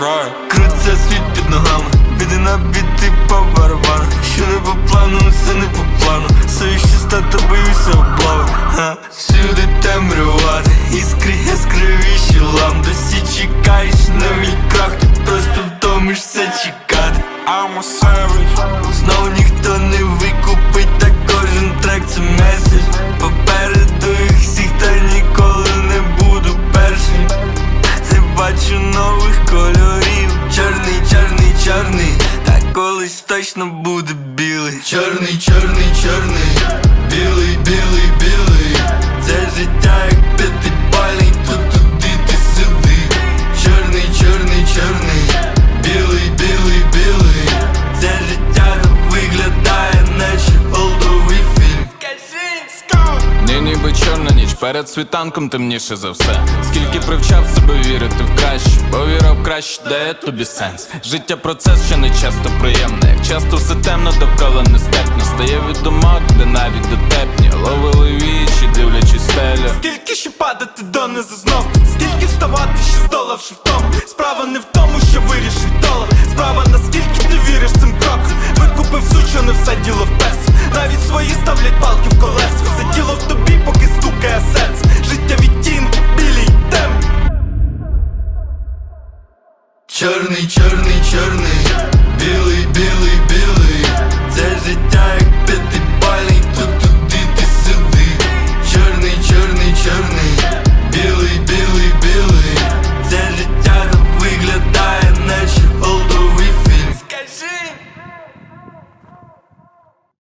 фраєр. Крутиться світ під ногами, бідина біти по барабану. Що не по плану, ну все не по плану. Свої щиста, то боюся облави. Всюди темрювати, іскри, яскравіші лам Досі чекаєш на мій крах, ти просто втомишся чекати. I'm a savage. Знову ніхто не викупить, Та кожен трек це меседж. Попереду їх всіх, та ніколи не буду першим. Не бачу нових кольорів колись точно буде білий. Чорний, чорний, чорний, білий, білий, білий. Це життя як п'ятибальний, тут туди ти сюди. Чорний, чорний, чорний, білий, білий, білий. Це життя так виглядає, наче олдовий фільм. Ні, ніби чорна ніч, перед світанком темніше за все. Скільки привчав себе вірити в краще, бо краще дає тобі сенс. Життя процес, що не часто приємне. Як часто все темно, довкола нестерпно Стає від думок, де навіть дотепні. Ловили вічі, дивлячись стелю. Скільки ще падати донизу знов Скільки вставати, ще здолавши втому Справа не в тому, що вирішить долар Справа наскільки ти віриш цим кроком Викупив сучу, не все діло в пес Навіть свої ставлять Черный, черный, черный.